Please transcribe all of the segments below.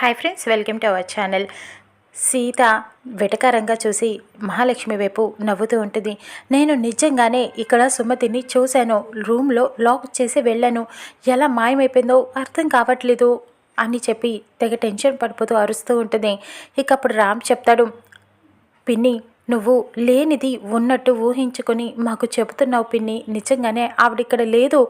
Hi friends welcome to our channel Sita వెటకారంగా చూసి మహాలక్ష్మి వైపు నవ్వుతూ ఉంటుంది. నేను నిజంగానే ఇక్కడ సుమతిని చూశాను. రూమ్లో లాక్ చేసి వెళ్ళాను. ఎలా మాయమైపోయిందో అర్థం కావట్లేదు అని చెప్పి తెగ టెన్షన్ పడిపోతూ అరుస్తూ ఉంటుంది. ఇక అప్పుడు రామ్ చెప్తాడు పిన్ని నువ్వు లేనిది ఉన్నట్టు ఊహించుకొని మాకు చెబుతున్నావు పిన్ని. నిజంగానే ఆవిడిక్కడ లేదు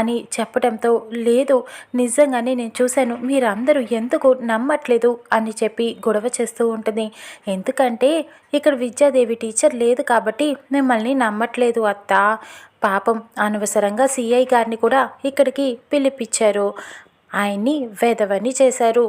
అని చెప్పడంతో లేదు నిజంగానే నేను చూశాను. మీరందరూ ఎందుకు నమ్మట్లేదు అని చెప్పి గొడవ చేస్తూ ఉంటుంది. ఎందుకంటే ఇక్కడ విద్యాదేవి టీచర్ లేదు కాబట్టి మిమ్మల్ని నమ్మట్లేదు అత్త. పాపం అనవసరంగా సిఐ గారిని కూడా ఇక్కడికి పిలిపించారు. ఆయన్ని వేదవని చేశారు.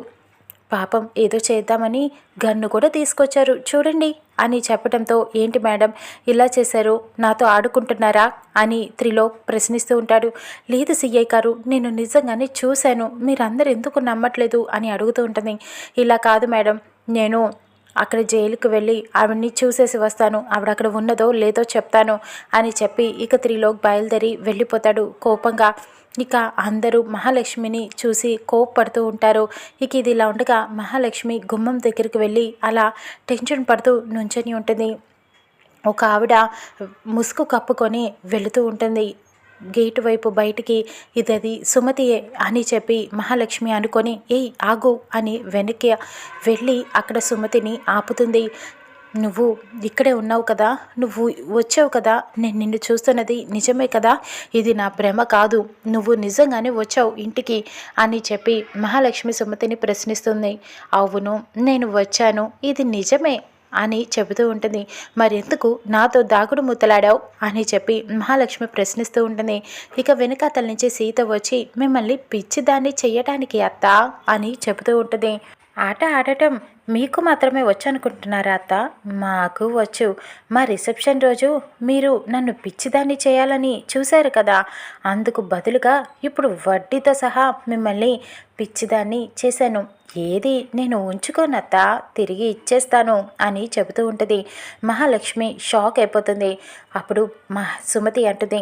పాపం ఏదో చేద్దామని గన్ను కూడా తీసుకొచ్చారు. చూడండి. అని చెప్పడంతో ఏంటి మేడం ఇలా చేశారు? నాతో ఆడుకుంటున్నారా? అని త్రిలోక్ ప్రశ్నిస్తూ ఉంటాడు. లేదు సిఐ గారు నేను నిజంగానే చూశాను. మీరందరూ ఎందుకు నమ్మట్లేదు? అని అడుగుతూ ఉంటుంది. ఇలా కాదు మేడం నేను అక్కడ జైలుకు వెళ్ళి ఆవిడ్ని చూసేసి వస్తాను. ఆవిడ అక్కడ ఉన్నదో లేదో చెప్తాను అని చెప్పి ఇక త్రిలోక్ బయలుదేరి వెళ్ళిపోతాడు. కోపంగా ఇక అందరూ మహాలక్ష్మిని చూసి కోప్పడుతూ ఉంటారు. ఇక ఇది ఇలా ఉండగా మహాలక్ష్మి గుమ్మం దగ్గరికి వెళ్ళి అలా టెన్షన్ పడుతూ నుంచొని ఉంటుంది. ఒక ఆవిడ ముసుగు కప్పుకొని వెళుతూ ఉంటుంది. గేటు వైపు బయటికి ఇదది. సుమతియే అని చెప్పి మహాలక్ష్మి అనుకొని ఏయ్ ఆగు అని వెనక్కి వెళ్ళి అక్కడ సుమతిని ఆపుతుంది. నువ్వు ఇక్కడే ఉన్నావు కదా? నువ్వు వచ్చావు కదా? నేను నిన్ను చూస్తున్నది నిజమే కదా? ఇది నా ప్రేమ కాదు. నువ్వు నిజంగానే వచ్చావు ఇంటికి అని చెప్పి మహాలక్ష్మి సుమతిని ప్రశ్నిస్తుంది. అవును నేను వచ్చాను. ఇది నిజమే అని చెబుతూ ఉంటుంది. మరెందుకు? నాతో దాగుడు ముద్దలాడావు అని చెప్పి మహాలక్ష్మి ప్రశ్నిస్తూ ఉంటుంది. ఇక వెనుకాతల నుంచి సీత వచ్చి మిమ్మల్ని పిచ్చిదాన్ని చెయ్యటానికి అత్త అని చెబుతూ ఉంటుంది. ఆట ఆడటం? మీకు మాత్రమే వచ్చు అనుకుంటున్నారా అత్త? మాకు వచ్చు. మా రిసెప్షన్ రోజు మీరు నన్ను పిచ్చిదాన్ని చేయాలని చూశారు కదా. అందుకు బదులుగా ఇప్పుడు వడ్డీతో సహా మిమ్మల్ని పిచ్చిదాన్ని చేశాను. ఏది నేను ఉంచుకోనత్త తిరిగి ఇచ్చేస్తాను అని చెబుతూ ఉంటుంది. మహాలక్ష్మి షాక్ అయిపోతుంది. అప్పుడు మహా సుమతి అంటుంది.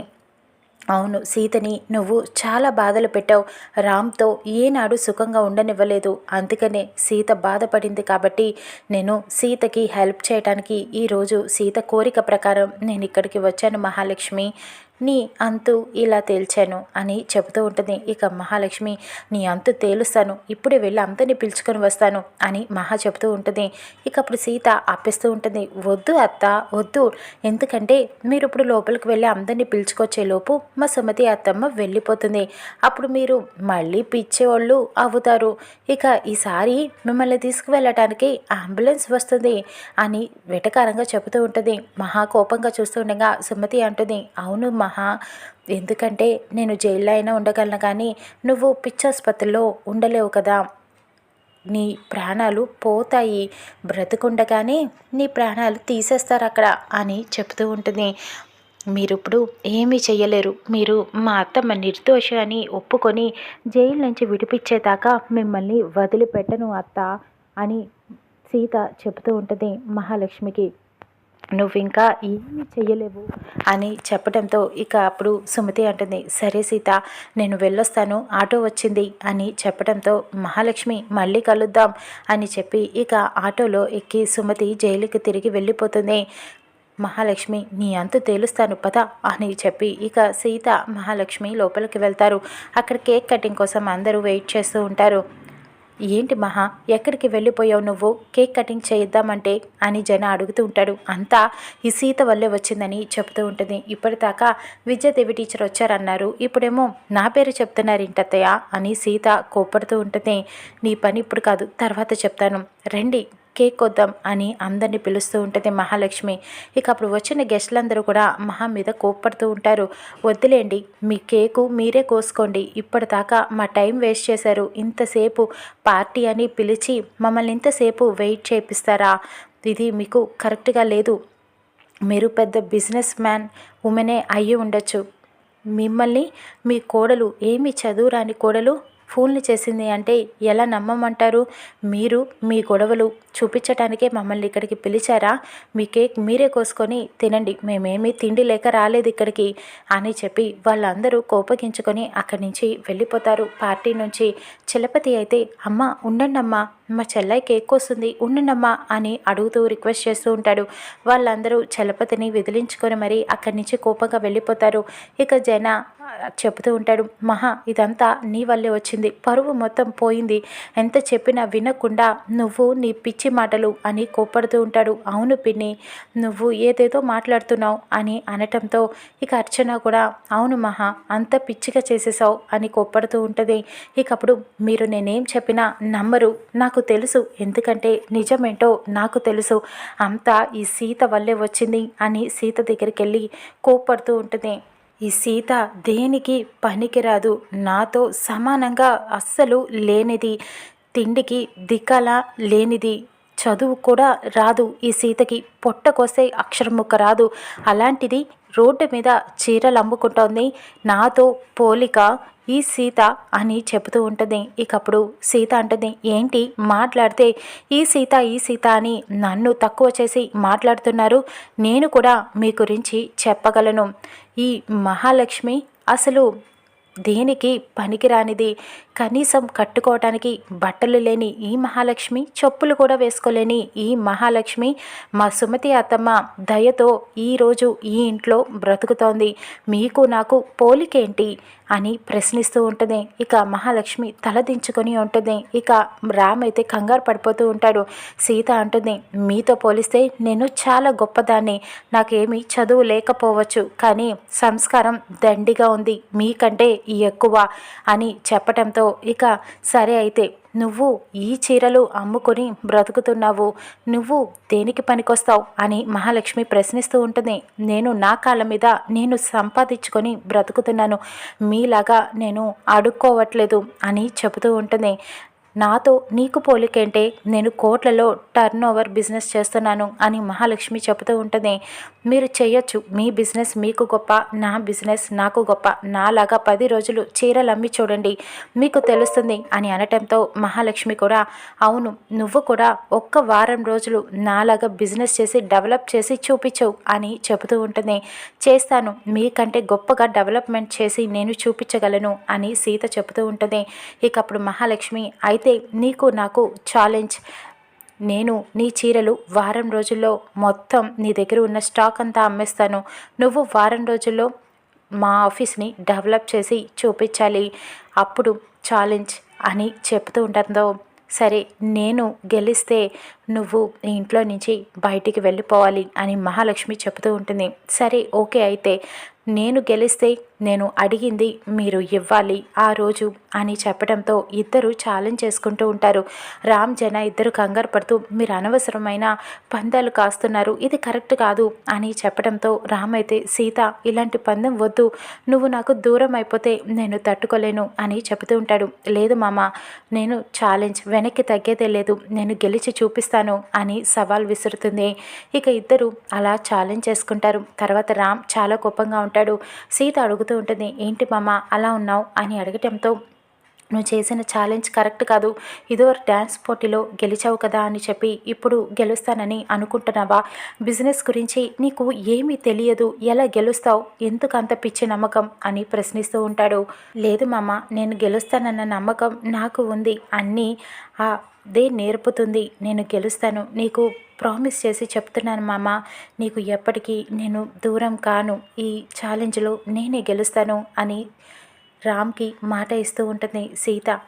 అవును సీతని నువ్వు చాలా బాధలు పెట్టావు. రామ్తో ఏనాడు సుఖంగా ఉండనివ్వలేదు. అందుకనే సీత బాధపడింది కాబట్టి నేను సీతకి హెల్ప్ చేయడానికి ఈరోజు సీత కోరిక ప్రకారం నేను ఇక్కడికి వచ్చాను మహాలక్ష్మి. నీ అంతు ఇలా తేల్చాను అని చెబుతూ ఉంటుంది. ఇక మహాలక్ష్మి నీ అంతు తేలుస్తాను. ఇప్పుడే వెళ్ళి అంతని పిలుచుకొని వస్తాను అని మహా చెబుతూ ఉంటుంది. ఇక అప్పుడు సీత ఆపేస్తూ ఉంటుంది. వద్దు అత్త వద్దు. ఎందుకంటే మీరు ఇప్పుడు లోపలికి వెళ్ళి అందరినీ పిలుచుకొచ్చే లోపు మా సుమతి అత్తమ్మ వెళ్ళిపోతుంది. అప్పుడు మీరు మళ్ళీ పిచ్చేవాళ్ళు అవుతారు. ఇక ఈసారి మిమ్మల్ని తీసుకువెళ్ళటానికి అంబులెన్స్ వస్తుంది అని వెటకారంగా చెబుతూ ఉంటుంది. మహా కోపంగా చూస్తూ ఉండగా సుమతి అంటుంది. అవును మా మహా ఎందుకంటే నేను జైల్లో అయినా ఉండగలను కానీ నువ్వు పిచ్చాసుపత్రిలో ఉండలేవు కదా. నీ ప్రాణాలు పోతాయి. బ్రతుకుండగానే నీ ప్రాణాలు తీసేస్తారు అక్కడ అని చెప్తూ ఉంటుంది. మీరు ఇప్పుడు ఏమీ చేయలేరు మీరు మా అత్తమ్మ నిర్దోష అని ఒప్పుకొని జైలు నుంచి విడిపించేదాకా మిమ్మల్ని వదిలిపెట్టను అత్త అని సీత చెబుతూ ఉంటుంది మహాలక్ష్మికి. నువ్వు ఇంకా ఏమీ చెయ్యలేవు అని చెప్పడంతో ఇక అప్పుడు సుమతి అంటుంది సరే సీత నేను వెళ్ళొస్తాను ఆటో వచ్చింది అని చెప్పడంతో మహాలక్ష్మి మళ్ళీ కలుద్దాం అని చెప్పి ఇక ఆటోలో ఎక్కి సుమతి జైలుకి తిరిగి వెళ్ళిపోతుంది. మహాలక్ష్మి నీ అంతు తేలుస్తాను పద అని చెప్పి ఇక సీత మహాలక్ష్మి లోపలికి వెళ్తారు. అక్కడ కేక్ కటింగ్ కోసం అందరూ వెయిట్ చేస్తూ ఉంటారు. ఏంటి మహా ఎక్కడికి వెళ్ళిపోయావు నువ్వు? కేక్ కటింగ్ చేయిద్దామంటే అని జన అడుగుతూ ఉంటాడు. అంతా ఈ సీత వల్లే వచ్చిందని చెప్తూ ఉంటుంది. ఇప్పటిదాకా విద్యాదేవి టీచర్ వచ్చారన్నారు. ఇప్పుడేమో నా పేరు చెప్తున్నారు ఇంటత్తయ్య అని సీత కోపడుతూ ఉంటుంది. నీ పని ఇప్పుడు కాదు తర్వాత చెప్తాను. రండి కేక్ వద్దాం అని అందరినీ పిలుస్తూ ఉంటుంది మహాలక్ష్మి. ఇక అప్పుడు వచ్చిన గెస్టులందరూ కూడా మహా మీద కోప్పడుతూ ఉంటారు. వద్దులేండి మీ కేకు మీరే కోసుకోండి. ఇప్పటిదాకా మా టైం వేస్ట్ చేశారు. ఇంతసేపు పార్టీ అని పిలిచి మమ్మల్ని ఇంతసేపు వెయిట్ చేపిస్తారా? ఇది మీకు కరెక్ట్గా లేదు. మీరు పెద్ద బిజినెస్ మ్యాన్ ఉమెనే అయ్యి ఉండొచ్చు. మిమ్మల్ని మీ కోడలు ఏమి చదువురాని కోడలు? ఫోన్లు చేసింది అంటే ఎలా నమ్మమంటారు? మీరు మీ గొడవలు చూపించటానికే మమ్మల్ని ఇక్కడికి పిలిచారా? మీ కేక్ మీరే కోసుకొని తినండి మేమేమీ తిండి లేక రాలేదు ఇక్కడికి అని చెప్పి వాళ్ళందరూ కోపగించుకొని అక్కడి నుంచి వెళ్ళిపోతారు. పార్టీ నుంచి చలపతి అయితే అమ్మ ఉండండమ్మా మా చెల్లై కేక్ వస్తుంది ఉండండమ్మా అని అడుగుతూ రిక్వెస్ట్ చేస్తూ ఉంటాడు. వాళ్ళందరూ చలపతిని విదిలించుకొని మరి అక్కడి నుంచి కోపంగా వెళ్ళిపోతారు. ఇక జన చెబుతూ ఉంటాడు మహా ఇదంతా నీ వల్లే వచ్చింది. పరువు మొత్తం పోయింది. ఎంత చెప్పినా వినకుండా నువ్వు నీ పిచ్చి మాటలు అని కోప్పడుతూ ఉంటాడు. అవును పిన్ని నువ్వు ఏదేదో మాట్లాడుతున్నావు అని అనటంతో ఇక అర్చన కూడా అవును మహా అంత పిచ్చిగా చేసేసావు అని కోప్పడుతూ ఉంటుంది. ఇక అప్పుడు మీరు నేనేం చెప్పినా నమ్మరు. నాకు తెలుసు. ఎందుకంటే నిజమేంటో నాకు తెలుసు. అంతా ఈ సీత వల్లే వచ్చింది అని సీత దగ్గరికి వెళ్ళి కోప్పడుతూ ఉంటుంది. ఈ సీత దేనికి పనికిరాదు? నాతో సమానంగా అస్సలు లేనిది. తిండికి దిక్కల లేనిది. చదువు కూడా రాదు. ఈ సీతకి పొట్టకొస్తే అక్షరం ముక్క రాదు. అలాంటిది రోడ్డు మీద చీరలు అమ్ముకుంటోంది నాతో పోలిక ఈ సీత అని చెబుతూ ఉంటుంది. ఇకప్పుడు సీత అంటుంది ఏంటి? మాట్లాడితే ఈ సీత ఈ సీత అని నన్ను తక్కువ చేసి మాట్లాడుతున్నారు. నేను కూడా మీ గురించి చెప్పగలను. ఈ మహాలక్ష్మి అసలు దేనికి పనికిరానిది? కనీసం కట్టుకోవటానికి బట్టలు లేని ఈ మహాలక్ష్మి చెప్పులు కూడా వేసుకోలేని ఈ మహాలక్ష్మి మా సుమతి అత్తమ్మ దయతో ఈరోజు ఈ ఇంట్లో బ్రతుకుతోంది. మీకు నాకు పోలికేంటి? అని ప్రశ్నిస్తూ ఉంటుంది. ఇక మహాలక్ష్మి తలదించుకొని ఉంటుంది. ఇక రామ్ అయితే కంగారు పడిపోతూ ఉంటాడు. సీత అంటుంది మీతో పోలిస్తే నేను చాలా గొప్పదాన్ని. నాకేమీ చదువు లేకపోవచ్చు. కానీ సంస్కారం దండిగా ఉంది. మీకంటే ఎక్కువ అని చెప్పటంతో ఇక సరే అయితే నువ్వు ఈ చీరలు అమ్ముకొని బ్రతుకుతున్నావు. నువ్వు దేనికి పనికొస్తావు? అని మహాలక్ష్మి ప్రశ్నిస్తూ ఉంటుంది. నేను నా కాళ్ళ మీద నేను సంపాదించుకొని బ్రతుకుతున్నాను. మీలాగా నేను అడుక్కోవట్లేదు అని చెబుతూ ఉంటుంది. నాతో నీకు పోలికేంటే నేను కోట్లలో టర్న్ ఓవర్ బిజినెస్ చేస్తున్నాను అని మహాలక్ష్మి చెబుతూ ఉంటుంది మీరు చేయొచ్చు. మీ బిజినెస్ మీకు గొప్ప నా బిజినెస్ నాకు గొప్ప. నాలాగా పది రోజులు చీరలు అమ్మి చూడండి మీకు తెలుస్తుంది అని అనటంతో మహాలక్ష్మి కూడా అవును నువ్వు కూడా ఒక్క వారం రోజులు నాలాగా బిజినెస్ చేసి డెవలప్ చేసి చూపించవు అని చెబుతూ ఉంటుంది చేస్తాను. మీకంటే గొప్పగా డెవలప్మెంట్ చేసి నేను చూపించగలను అని సీత చెబుతూ ఉంటుంది ఇక అప్పుడు మహాలక్ష్మి అయితే నీకు నాకు ఛాలెంజ్ నేను నీ చీరలు వారం రోజుల్లో మొత్తం నీ దగ్గర ఉన్న స్టాక్ అంతా అమ్మేస్తాను. నువ్వు వారం రోజుల్లో మా ఆఫీస్ని డెవలప్ చేసి చూపించాలి. అప్పుడు ఛాలెంజ్ అని చెప్తూ ఉంటుందో? సరే నేను గెలిస్తే నువ్వు ఇంట్లో నుంచి బయటికి వెళ్ళిపోవాలి అని మహాలక్ష్మి చెబుతూ ఉంటుంది. సరే ఓకే అయితే. నేను గెలిస్తే నేను అడిగింది మీరు ఇవ్వాలి ఆ రోజు అని చెప్పడంతో ఇద్దరు ఛాలెంజ్ చేసుకుంటూ ఉంటారు. రామ్ జన ఇద్దరు కంగారు పడుతూ మీరు అనవసరమైన పందాలు కాస్తున్నారు. ఇది కరెక్ట్ కాదు అని చెప్పడంతో రామ్ అయితే సీత ఇలాంటి పందెం వద్దు. నువ్వు నాకు దూరం అయిపోతే నేను తట్టుకోలేను అని చెబుతూ ఉంటాడు. లేదు మామ నేను ఛాలెంజ్ వెనక్కి తగ్గేదే లేదు. నేను గెలిచి చూపిస్తాను అని సవాల్ విసురుతుంది. ఇక ఇద్దరు అలా ఛాలెంజ్ చేసుకుంటారు. తర్వాత రామ్ చాలా కోపంగా ఉంటాడు. సీత అడుగుతూ ఉంటుంది ఏంటి మామ అలా ఉన్నావు? అని అడగటంతో నువ్వు చేసిన ఛాలెంజ్ కరెక్ట్ కాదు. ఇదో డ్యాన్స్ పోటీలో గెలిచావు కదా అని చెప్పి ఇప్పుడు గెలుస్తానని అనుకుంటున్నావా? బిజినెస్ గురించి నీకు ఏమీ తెలియదు. ఎలా గెలుస్తావు? ఎందుకు అంత పిచ్చి నమ్మకం? అని ప్రశ్నిస్తూ ఉంటాడు. లేదు మామ నేను గెలుస్తానన్న నమ్మకం నాకు ఉంది. అన్నీ దే నేర్పుతుంది. నేను గెలుస్తాను. నీకు ప్రామిస్ చేసి చెప్తున్నాను మామ. నీకు ఎప్పటికీ నేను దూరం కాను. ఈ ఛాలెంజ్లో నేనే గెలుస్తాను అని రామ్కి మాట ఇస్తూ ఉంటుంది సీత.